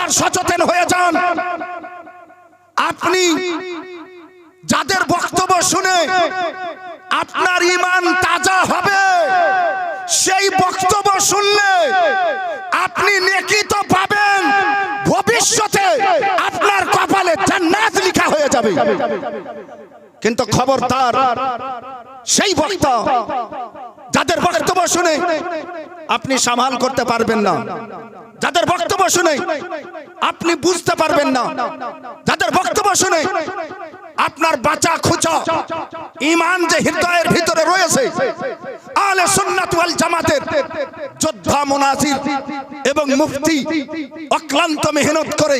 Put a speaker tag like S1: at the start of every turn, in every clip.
S1: খবরদার সচেতন হয়ে যান। আপনি যাদের বক্তব্য শুনে আপনার ইমান তাজা হবে, সেই বক্তব্য শুনলে আপনি নেকি তো পাবেন। ভবিষ্যতে আপনার কপালে জান্নাত লেখা হয়ে যাবে। কিন্তু খবরদার সেই বক্তা যাদের বক্তব্য শুনে আপনি সামাল করতে পারবেন না। যাদের বক্তব্য শুনে আপনি বুঝতে পারবেন না। যাদের বক্তব্য শুনে আপনার বাঁচা খুচা ইমান যে হৃদয়ের ভিতরে রয়েছে আলে সুন্নাত ওয়াল জামাতের যোদ্ধা, মুনাজির এবং মুফতি অক্লান্ত মেহনত করে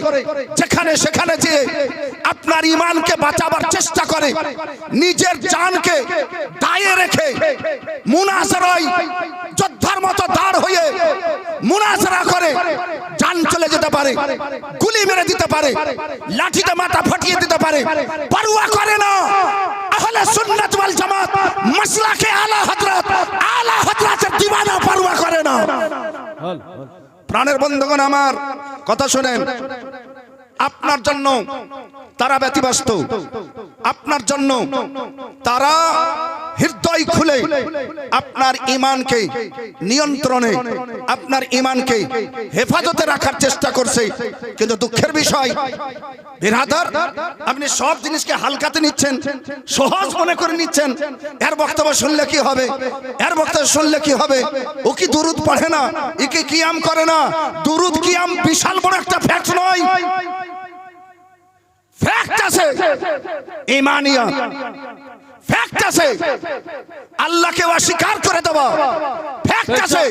S1: যেখানে সেখানে যে আপনার ইমানকে বাঁচাবার চেষ্টা করে, নিজের জানকে দায়ে রেখে মুনাজারায় যোদ্ধার মতো দাঁড় হয়ে মুনাজারা করে জান চলে যেতে পারে, গুলি মেরে দিতে পারে, লাঠিতে মাথা ফাটিয়ে দিতে পারে, পারুয়া করে না। আহলে সুন্নাত ওয়াল জামাত, মাসলাকে আলা হযরত, আলা হযরতের দিওয়ানা পরোয়া করে না। প্রাণের বন্ধুগণ আমার, কথা শুনেন। আপনার জন্য তারা ব্যতিব্যস্ত। আপনার জন্য তারা হৃদয় খুলে আপনার ইমানকে নিয়ন্ত্রণে, আপনার ইমানকে হেফাজতে রাখার চেষ্টা করছে। কিন্তু দুঃখের বিষয়, বিরাদার, আপনি সব জিনিসকে হালকাতে নিচ্ছেন, সহজ মনে করে নিচ্ছেন। এর বক্তব্য শুনলে কি হবে? এর বক্তব্য শুনলে কি হবে? ও কি দুরুদ পড়ে না? একে কিয়াম করে না? দুরুদ কিয়াম বিশাল বড় একটা ফ্যাক্ট নয়। ফ্যাক্ট আছে। ইমানিয়া। ফ্যাক্ট আছে আল্লাহকে অস্বীকার করে দেওয়া ফ্যাক্ট আছে।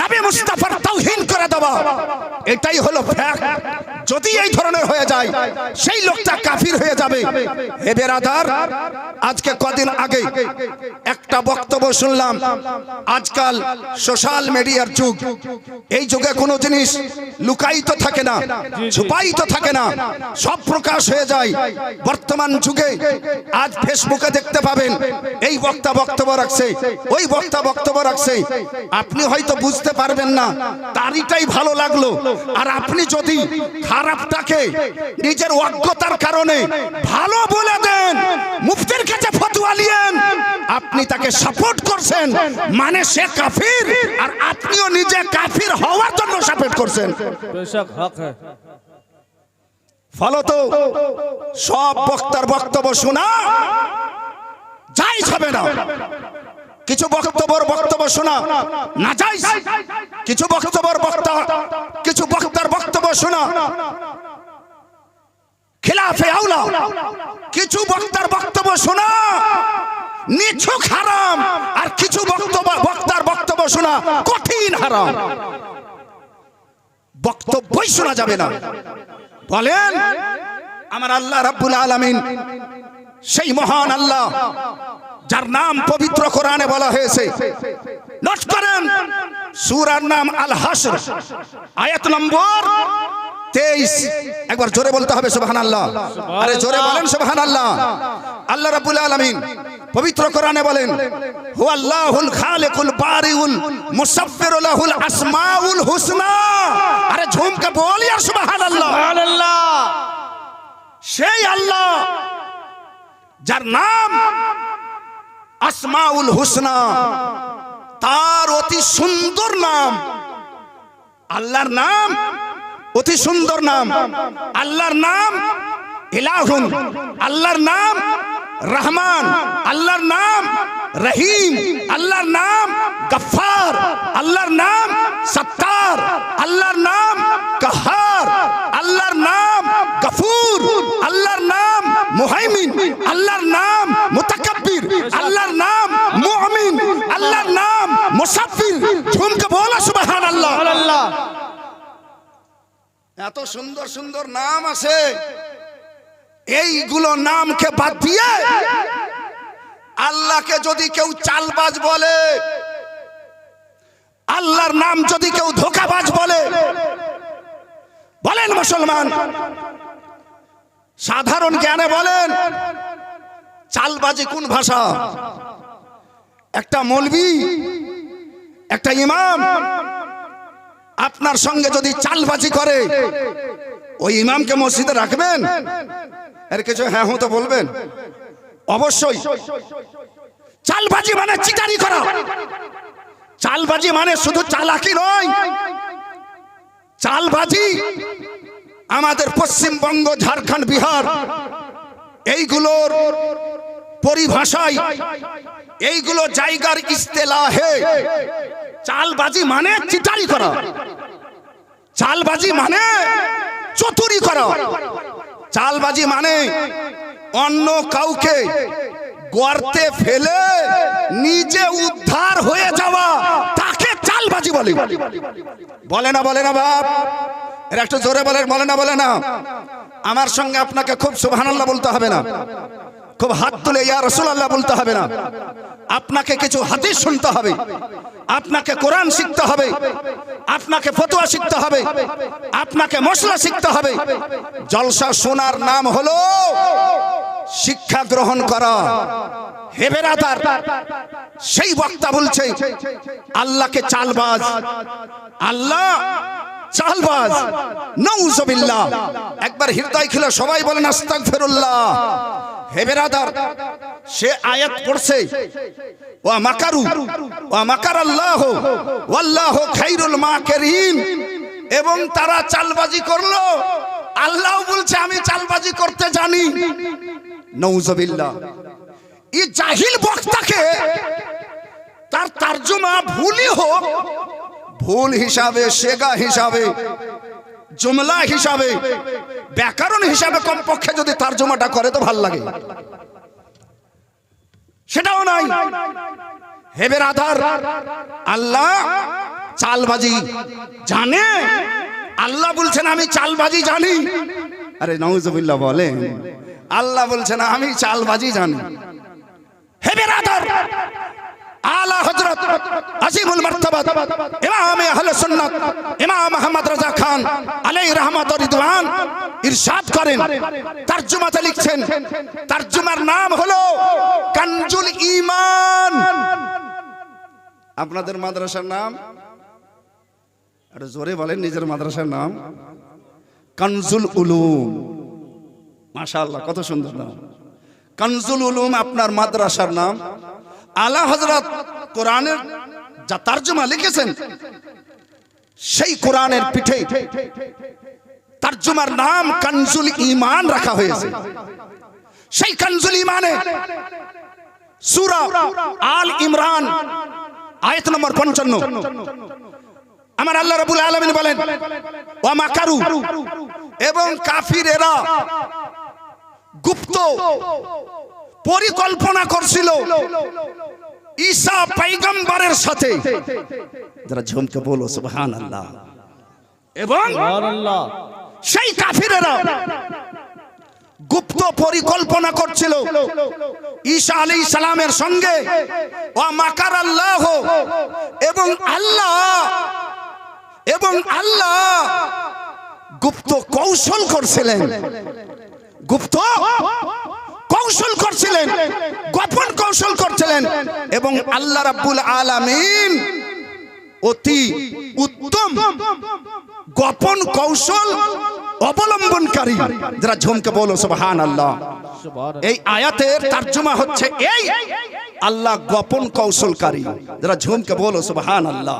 S1: নবী মুস্তাফার তাওহীন করে এটাই হলো ফ্যাক্ট যদি এই ধরনের হয়ে যায় সেই লোকটা কাফির হয়ে যাবে। হে বেরাদার আজকে কদিন আগে একটা বক্তব্য শুনলাম। আজকাল সোশ্যাল মিডিয়ার যুগ। এই যুগে কোনো জিনিস লুকায়িত থাকে না ছুপায়িত থাকে না। সব প্রকাশ হয়ে যায়। বর্তমান যুগে আজ ফেসবুকে দেখতে পাবেন এই বক্তা বক্তব্য রাখছে ওই বক্তা বক্তব্য রাখছে। আপনি হয়তো বুঝতে পারবেন না তারিটাই ভালো লাগল। আর আপনি যদি খারাপটাকে নিজের অজ্ঞতার কারণে ভালো বলে দেন মুফতির কাছে ফতুয়া নিয়েন আপনি তাকে সাপোর্ট করছেন মানে সে কাফির আর আপনিও নিজে কাফির হওয়ার জন্য সাপোর্ট করছেন। ফলত সব বক্তার বক্তব্য শোনা যাই হবে না। কিছু বক্তব্যর বক্তব্য শোনা। না যাই কিছু বক্তব্যর বক্তা কিছু বক্তার বক্তব্য শোনা। খিলাফে আউলা কিছু বক্তার বক্তব্য শোনা। নিছক হারাম। আর কিছু বক্তব্য বক্তার বক্তব্য শোনা কঠিন হারাম। বক্তব্যই শোনা যাবে না। বলেন, আমার আল্লাহ রাব্বুল আলামিন সেই মহান আল্লাহ যার নাম পবিত্র কোরআনে বলা হয়েছে। নোট করেন সুরার নাম আল হাসর আয়াত নম্বর তেইশ। একবার জোরে বলতে হবে সুবাহান আল্লাহ আরে জোরে বলেন সুবাহান আল্লাহ আল্লাহ রাবুল আলমিন পবিত্র কোরআনে বলেন হু আল্লাহুল খালেকুল বারিউল মুসাফিরুল লাহুল আসমাউল হুসনা। আরে ঝুমকে বলি আর সুবহানাল্লাহ।
S2: আল্লাহ
S1: সেই আল্লাহ যার নাম আসমাউল হুসনা। তার অতি সুন্দর নাম। আল্লাহর নাম অতি সুন্দর নাম। আল্লাহর নাম ইলাহুন। আল্লাহর নাম রহমান। আল্লাহর নাম রহিম। আল্লাহর নাম গফফার। আল্লাহর নাম সত্তার। আল্লাহর নাম কাহার। আল্লাহর নাম গফুর। আল্লাহর নাম মুহাইমিন আল্লাহর নাম মুতাকাব্বির আল্লাহর নাম মুমিন আল্লাহর নাম মুসাফির ঝুমকে বলো সুবহানাল্লাহ।
S2: আল্লাহ
S1: এত সুন্দর সুন্দর নাম আছে। এইগুলো নামকে বাদ দিয়ে আল্লাহকে যদি কেউ চালবাজ বলে আল্লাহর নাম যদি কেউ ধোকাবাজ বলে বলেন মুসলমান সাধারণ জ্ঞানে বলেন, চালবাজি কোন ভাষা? একটা মলবি, একটা ইমাম, আপনার সঙ্গে যদি চালবাজি করে, ওই ইমামকে মসজিদে রাখবেন? এর কিছু হ্যাঁ হুঁ তো বলবেন। অবশ্যই। চালবাজি মানে চিটারি করা। চালবাজি মানে শুধু চালাকি নয়। চালবাজি আমাদের পশ্চিমবঙ্গ ঝাড়খণ্ড, বিহার, এইগুলোর পরিভাষায়, এইগুলো জায়গার ইস্তেলাহে চালবাজি মানে চিটারি করা। চালবাজি মানে চতুরি করা। চালবাজি মানে অন্য কাউকে গর্তে ফেলে নিজে উদ্ধার হয়ে যাওয়া, তাকে চালবাজি বলে। বলে না বলে না, বাপ। এর একটু জোরে বলে বলে না বলে না। আমার সঙ্গে আপনাকে খুব সুবহানাল্লাহ বলতে হবে না। খুব হাত তুলে ইয়া রাসূলুল্লাহ বলতে হবে না। আপনাকে কিছু হাদিস শুনতে হবে। আপনাকে কোরআন শিখতে হবে। আপনাকে ফতোয়া শিখতে হবে। আপনাকে মশলা শিখতে হবে। জলসা শোনার নাম হলো শিক্ষা গ্রহণ করা। হেবেরাদার সেই বক্তা বলছে, আল্লাহকে চালবাজ। আল্লাহ চালবাজ। নউজবিল্লাহ। একবার হৃদয় খিলে সবাই বলেন, আস্তাগফিরুল্লাহ। হে বেরাদার, সে আয়াত পড়ছে। ওয়া মাকারু, ওয়া মাকার আল্লাহ ওয়াল্লাহ খাইরুল মাকিরিন। এবং তারা চালবাজি করল। আল্লাহ বলছে, আমি চালবাজি করতে জানি। নৌজবিল্লাহ এই জাহিল বক্তাকে তার তর্জমা ভুলই হোক ভুল হিসাবে, সেগা হিসাবে, জুমলা হিসাবে, ব্যাকরণ হিসাবে কমপক্ষে যদি তার জমাটা করে তো ভালো লাগে। সেটাও নাই। হেবের আধার আল্লাহ চালবাজি জানে? আল্লাহ বলছেন, আমি চালবাজি জানি। আরে নওজবিল্লাহ বলে আল্লাহ বলছেন, আমি চালবাজি জানি। হেবের আধার আলা হযরত আজিমুল মারতাবাত ইমাম আহলে সুন্নাত, ইমাম আহমদ রাজা খান আলাইহি রহমত রিদওয়ান ইরশাদ করেন, তরজমাতে লিখছেন, তরজমার নাম হলো কানজুল ঈমান। আপনাদের মাদ্রাসার নাম? আরে জোরে বলেন নিজের মাদ্রাসার নাম। কানজুল উলুম। মাশাআল্লাহ, কত সুন্দর নাম। কানজুল উলুম আপনার মাদ্রাসার নাম। আলা হজরত কোরআনের যা তার্জমা লিখেছেন, সেই কোরআনের পিঠে তার্জমার নাম কানজুল ঈমান রাখা হয়েছে। সেই কানজুল ঈমানে সূরা আল ইমরান, আয়াত নম্বর 55 আমার আল্লাহ রাব্বুল আলামিন বলেন, ওয়া মাকারু এবং কাফিরেরা গুপ্ত পরিকল্পনা করছিল ঈসা পৈগম্বরের সাথে। যারা ঝুমকে বলো সুবহানাল্লাহ। এবং
S2: সুবহানাল্লাহ।
S1: সেই কাফিরেরা গুপ্ত পরিকল্পনা করছিল ঈসা আলী সালামের সঙ্গে। ও মাকার আল্লাহ এবং আল্লাহ এবং আল্লাহ গুপ্ত কৌশল করছিলেন। গুপ্ত কৌশল করছিলেন, গোপন কৌশল করছিলেন এবং আল্লাহ রাব্বুল আলামিন অতি উত্তম গোপন কৌশল অবলম্বনকারী। যারা ঝুমকে বলো সুবহান আল্লাহ এই আয়াতের তর্জমা হচ্ছে এই, আল্লাহ গোপন কৌশলকারী। যারা ঝুমকে বলো সুবহান আল্লাহ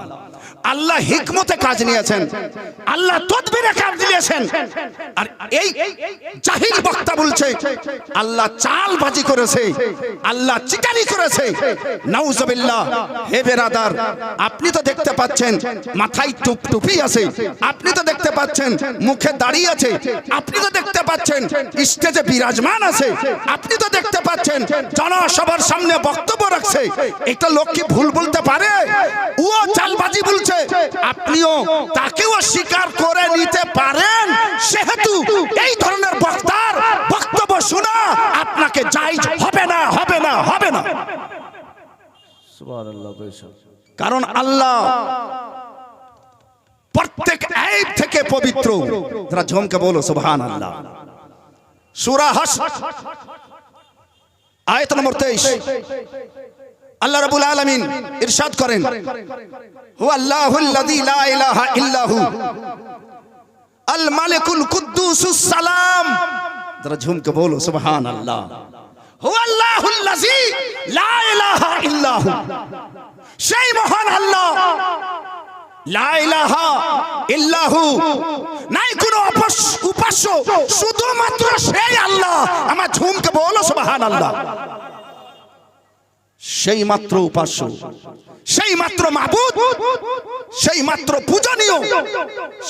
S1: আল্লাহ হিকমতে কাজ নিয়েছেন। আল্লাহ তদবিরে কাজ নিয়েছেন আর এই জাহিল বক্তা বলছে, আল্লাহ চালবাজি করেছে, আল্লাহ চিটারি করেছে। নাউজুবিল্লাহ, হে বেরাদার, আপনি তো দেখতে পাচ্ছেন, মাথায় টুপ টুপি আছে, আপনি তো দেখতে পাচ্ছেন, মুখে দাঁড়িয়ে আছে, আপনি তো দেখতে পাচ্ছেন, স্টেজে বিরাজমান আছে, আপনি তো দেখতে পাচ্ছেন, জনসভার সামনে বক্তব্য রাখছে। এটা লোক কি ভুল বলতে পারে? ও চালবাজি বলছে আপনিও তাকেও স্বীকার করে নিতে পারেন। সেহেতু এই ধরনের বক্তার বক্তব্য শোনা আপনাকে জায়জ হবে না হবে না হবে না। কারণ আল্লাহ প্রত্যেক আইব থেকে পবিত্র। যারা ঝমকে বলো সুবহান আল্লাহ সূরা হাস আয়াত নম্বর 23 আল্লাহ রাব্বুল আলামিন ইরশাদ করেন। হু ইল্লাহু। আল মালিকুল কুদ্দুসুস সালাম। ঝুমকে বলো, সুবহানাল্লাহ। হু আল্লাহুল্লাযী লা ইলাহা সেই মহান আল্লাহ। লা ইলাহা ইল্লাহু। নাই কোনো উপাস্য, শুধুমাত্র সেই আল্লাহ। আমার ঝুমকে বলো, সুবহানাল্লাহ। সেই মাত্র উপাস্য, সেই মাত্র মাবুদ, সেই মাত্র পূজনীয়,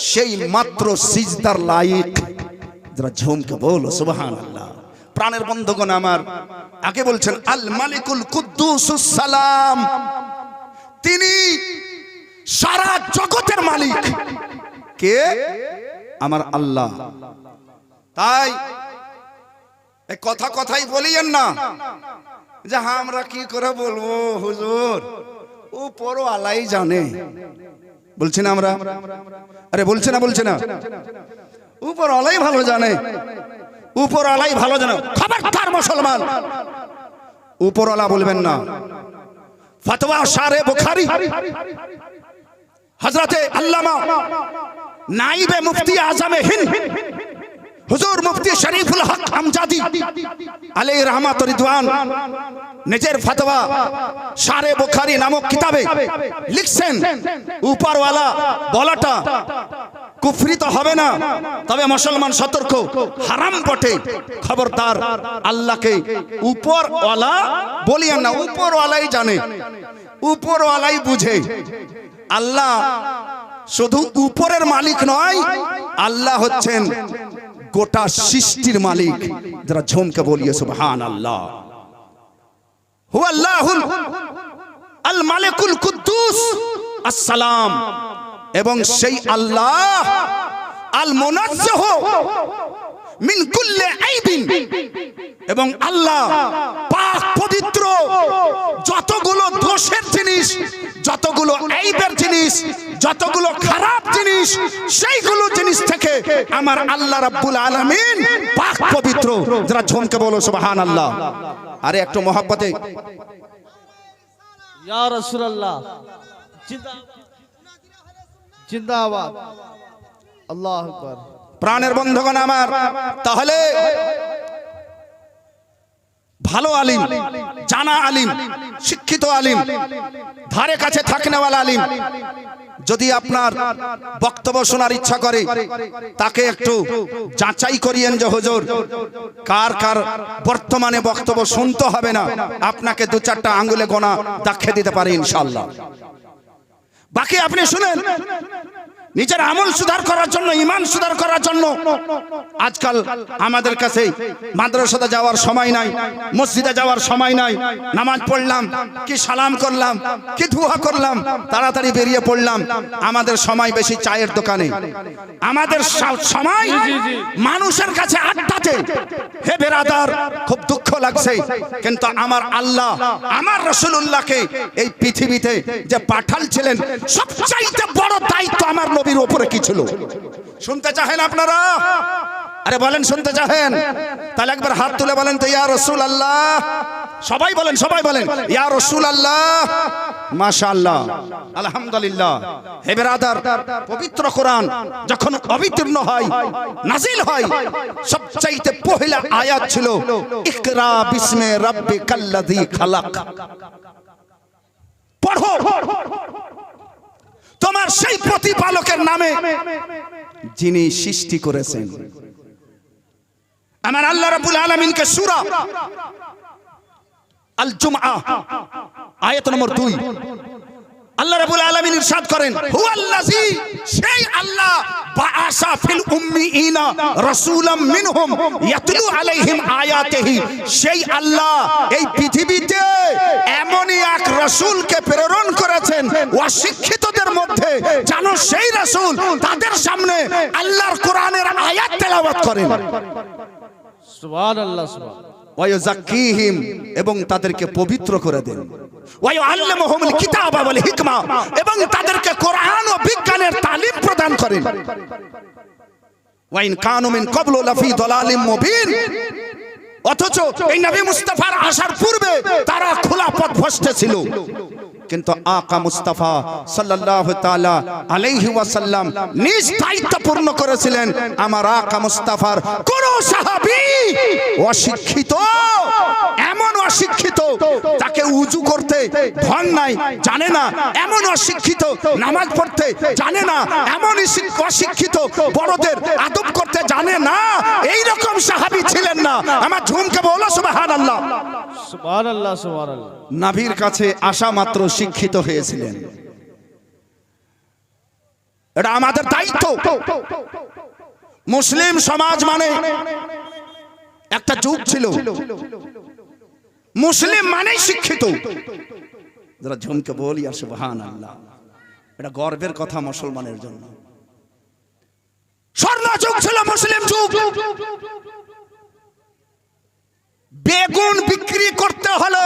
S1: সেই মাত্র সিজদার লাইক যারা ঝুমকে বলো সুবহান আল্লাহ প্রাণের বন্ধগণ আমার, আগে বলছেন, আল মালিকুল কুদ্দুসুস সালাম। তিনি সারা জগতের মালিক। কে? আমার আল্লাহ। তাই কথা কথাই বলিয়েন না। যে আমরা কি করে বলব, হুজুর? ও পরো আলাই জানে। বলছি না আমরা? আরে বলছে না বলছে না। উপর আলাই ভালো জানে। উপর আলাই ভালো জানে। খবরদার মুসলমান। উপরওয়ালা বলবেন না। ফতোয়া সারে বুখারী। হযরতে আল্লামা নাইবে মুফতি আজমে হিন্দ। হুজুর মুফতি শরীফুল হক আমজাদি আলাই রহমাত রিদওয়ান নিজের ফতোয়া সারে বুখারী নামক কিতাবে লিখছেন। উপরওয়ালা বলাটা কুফরি তো হবে না, তবে মুসলমান সতর্ক, হারাম বটে খবরদার আল্লাহকে উপরওয়ালা বলিয়েন না, উপরওয়ালাই জানে, উপরওয়ালাই বুঝে। আল্লাহ শুধু উপরের মালিক নয়, আল্লাহ হচ্ছেন গোটা সৃষ্টির মালিক যারা ঝুমকে বলিয়ে সুবহান আল্লাহ আসসালাম। এবং সেই আল্লাহ আল মিন কুল্লি এবং আল্লাহ পাক পবিত্র যতগুলো দোষের জিনিস যতগুলো আইবের জিনিস যতগুলো খারাপ জিনিস সেইগুলো জিনিস থেকে আমার আল্লাহ রাব্বুল আলামিন পাক পবিত্র। যারা ঝমকে বলো সুবহানাল্লাহ। আরে একটু মহব্বতে।
S2: ইয়া রাসূলুল্লাহ। জিন্দাবাদ জিন্দাবাদ। আল্লাহু আকবার।
S1: প্রাণের বন্ধগণ আমার তাহলে ভালো আলিম, জানা আলিম, শিক্ষিত আলিম, ধারে কাছে থাকনেওয়ালা আলিম, যদি আপনার বক্তব্য শোনার ইচ্ছা করে, তাকে একটু যাচাই করিয়েন যে হুজুর, কার কার বর্তমানে বক্তব্য শুনতে হবে না, আপনাকে দু চারটা আঙ্গুলে গোনা দেখিয়ে দিতে পারে ইনশাল্লাহ বাকি আপনি শুনেন নিজের আমল সুধার করার জন্য ইমান সুধার করার জন্য। আজকাল আমাদের কাছে মাদ্রাসাতে যাওয়ার সময় নাই মসজিদে যাওয়ার সময় নাই। নামাজ পড়লাম কি সালাম করলাম কি ধুয়া করলাম তাড়াতাড়ি বেরিয়ে পড়লাম। আমাদের সময় বেশি চায়ের দোকানে। আমাদের সময় মানুষের কাছে আড্ডাতে। হে বেরাদার খুব দুঃখ লাগছে কিন্তু আমার আল্লাহ আমার রসুল্লাহকে এই পৃথিবীতে যে পাঠাল ছিলেন সবচাইতে বড় দায়িত্ব আমার নবীর ওপরে কি ছিল? শুনতে চাহেন আপনারা? আরে বলেন, শুনতে চাহেন? তাহলে একবার হাত তুলে বলেন তো, ইয়া রসুল আল্লাহ সবাই বলেন সবাই বলেন, ইয়া রসুল আল্লাহ মাশাআল্লাহ। আলহামদুলিল্লাহ। হে বেরাদার, পবিত্র কোরআন যখন অবিতীর্ণ হয়, নাজিল হয়, সবচাইতে পহিলা আয়াত ছিল, ইকরা বিসমে রাব্বিকাল্লাযী খালাক। পড়ো। তোমার সেই প্রতিপালকের নামে যিনি সৃষ্টি করেছেন। আমার আল্লাহ রাবুল আলমিনকে সুরা আল জুমআ আয়াত নম্বর 2 আল্লাহ রাবুল করেন আল্লাহ সেই আল্লাহ এই পৃথিবীতে প্রেরণ করেছেন, অশিক্ষিতদের মধ্যে জানো সেই রাসূল তাদের সামনে আল্লাহর কোরআনের আয়াত তেলাওয়াত করেন।
S2: সুবহানাল্লাহ
S1: সুবহানাল্লাহ। এবং তাদেরকে পবিত্র করে দেন। এবং তাদেরকে কোরআন ও বিজ্ঞানের তালিম প্রদান করেন। ওয়াইন কানু মিন লাফি মুবিন অথচ এই নবী মুস্তাফার আসার পূর্বে তারা খোলা পথ ভ্রষ্ট ছিল। কিন্তু আকা মুস্তাফা সাল্লাল্লাহু তাআলা আলাইহি ওয়াসাল্লাম নিজ দায়িত্ব পূর্ণ করেছিলেন, আমার আকা মুস্তাফার কোন সাহাবী অশিক্ষিত, এমন অশিক্ষিত তাকে উজু করতে ধন নাই, জানে না, এমন অশিক্ষিত, নামাজ পড়তে জানে না, এমন অশিক্ষিত, বড়দের আদব করতে জানে না এই রকম সাহাবী ছিলেন না। আমার ঝুমকে বলো সুবহানাল্লাহ।
S2: সুবহান আল্লাহ সুবহান আল্লাহ
S1: নাভির কাছে আসা মাত্র শিক্ষিত হয়েছিলেন। এটা আমাদের দায়িত্ব। মুসলিম সমাজ মানে একটা যুগ ছিল। মুসলিম মানেই শিক্ষিত। যারা ঝুমকে বলি আর সুবহান আল্লাহ এটা গর্বের কথা মুসলমানের জন্য। স্বর্ণ যুগ ছিল মুসলিম যুগ। বেগুন বিক্রি করতে হলে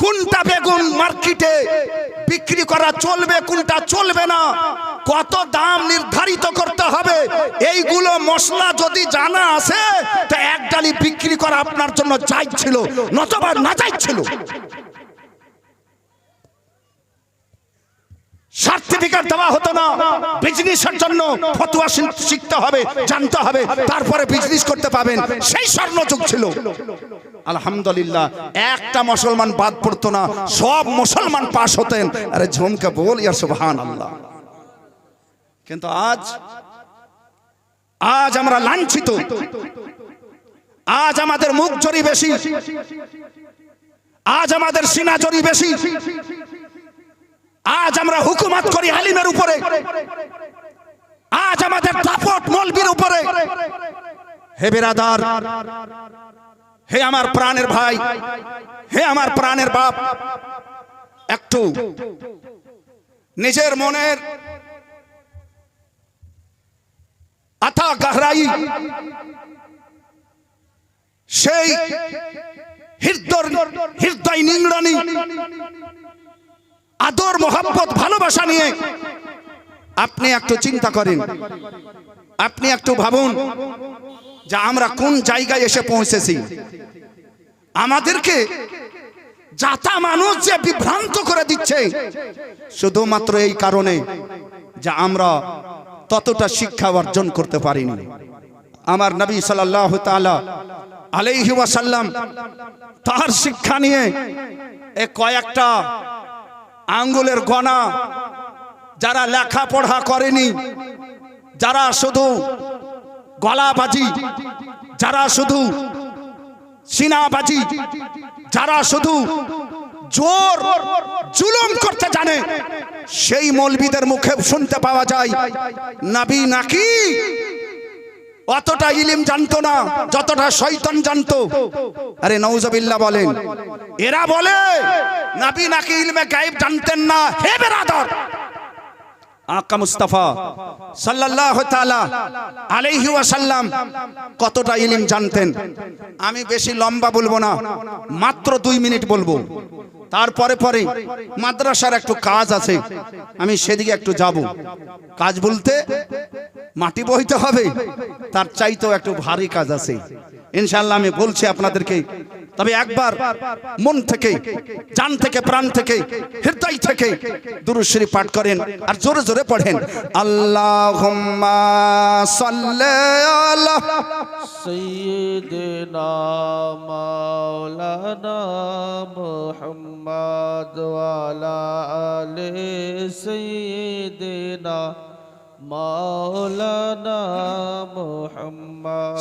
S1: কোনটা বেগুন মার্কেটে বিক্রি করা চলবে, কোনটা চলবে না, কত দাম নির্ধারিত করতে হবে, এইগুলো মশলা যদি জানা আছে, তা এক ডালি বিক্রি করা আপনার জন্য যাই ছিল নতবা না যাই ছিল সার্টিফিকেট দেওয়া হতো না। বিজনেসের জন্য ফতুয়া শিখতে হবে, জানতে হবে, তারপরে বিজনেস করতে পাবেন সেই স্বর্ণ স্বর্ণযুগ ছিল। আলহামদুলিল্লাহ, একটা মুসলমান বাদ পড়তো না, সব মুসলমান পাশ হতেন। আরে ঝুমকে বল ইয়া সুবহান আল্লাহ কিন্তু আজ আজ আমরা লাঞ্ছিত। আজ আমাদের মুখ জড়ি বেশি। আজ আমাদের সিনা জড়ি বেশি। আজ আমরা হুকুমত করি আলিমের উপরে। আজ আমাদের দাপট মলবির উপরে। হে বেরাদার, হে আমার প্রাণের ভাই, হে আমার প্রাণের বাপ, একটু নিজের মনের আথা গহরাই, সেই হৃদয় হৃদয় নিংড়ানি আদর মোহাম্মত ভালোবাসা নিয়ে আপনি একটু চিন্তা করেন। আপনি একটু ভাবুন যে আমরা কোন জায়গায় এসে পৌঁছেছি। আমাদেরকে যাতা মানুষ যে বিভ্রান্ত করে দিচ্ছে, শুধুমাত্র এই কারণে যে আমরা ততটা শিক্ষা অর্জন করতে পারিনি। আমার নবী সাল্লাল্লাহু তাআলা আলাইহি ওয়াসাল্লাম তার শিক্ষা নিয়ে এ কয়েকটা আঙ্গুলের গণা যারা লেখাপড়া করেনি, যারা শুধু গলাবাজি, যারা শুধু সিনাবাজি, যারা শুধু জোর জুলুম করতে জানে, সেই মৌলবিদের মুখে শুনতে পাওয়া যায়, নাবি নাকি? অতটা ইলিম জানতো না, যতটা শয়তান জানতো। আরে নৌজবিল্লা বলেন, এরা বলে, নাবি নাকি ইলমে গায়েব জানতেন না। হে বেরাদর! আকা মুস্তাফা তাআলা আলাইহি ওয়াসাল্লাম কতটা ইলম জানতেন? আমি বেশি লম্বা বলব না, মাত্র দুই মিনিট বলব। তারপরে পরে মাদ্রাসার একটু কাজ আছে। আমি সেদিকে একটু যাব। কাজ বলতে মাটি বইতে হবে, তার চাইতেও একটু ভারী কাজ আছে। ইনশাল্লাহ আমি বলছি আপনাদেরকে তবে একবার মন থেকে জান থেকে প্রাণ থেকে হৃদয় থেকে দুরুশ্রী পাঠ করেন আর জোরে জোরে পড়েন আল্লাহ
S2: سيدنا مولانا محمد وعلى آل سيدنا مولانا محمد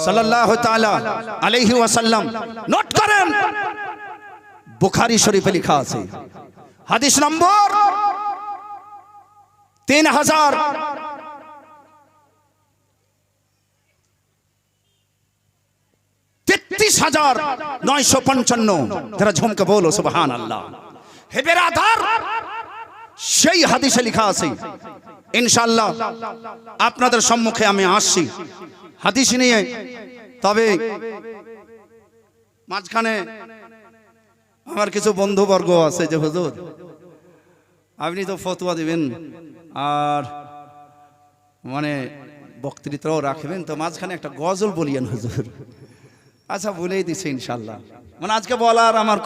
S1: সাল্লাল্লাহু তাআলা আলাইহি ওয়াসাল্লাম। নোট করেন, বুখারী শরীফে লেখা আছে, হাদিস নম্বর তিন হাজার তেত্রিশ হাজার নয়শো পঞ্চান্ন। যারা ঝুমকে বলো সুবহান আল্লাহ হে বেরাদার সেই হাদিসে লেখা আছে, ইনশাআল্লাহ আপনাদের সম্মুখে আমি আসছি। হাদিস নিয়ে, তবে মাঝখানে আমার কিছু বন্ধুবর্গ আছে যে, হুজুর, আপনি তো ফতোয়া দিবেন, আর মানে বক্তৃতাও রাখবেন, তো মাঝখানে একটা গজল বলিয়েন, হুজুর। আচ্ছা বলেই দিছে ইনশাল্লাহ মানে আজকে বলার আমার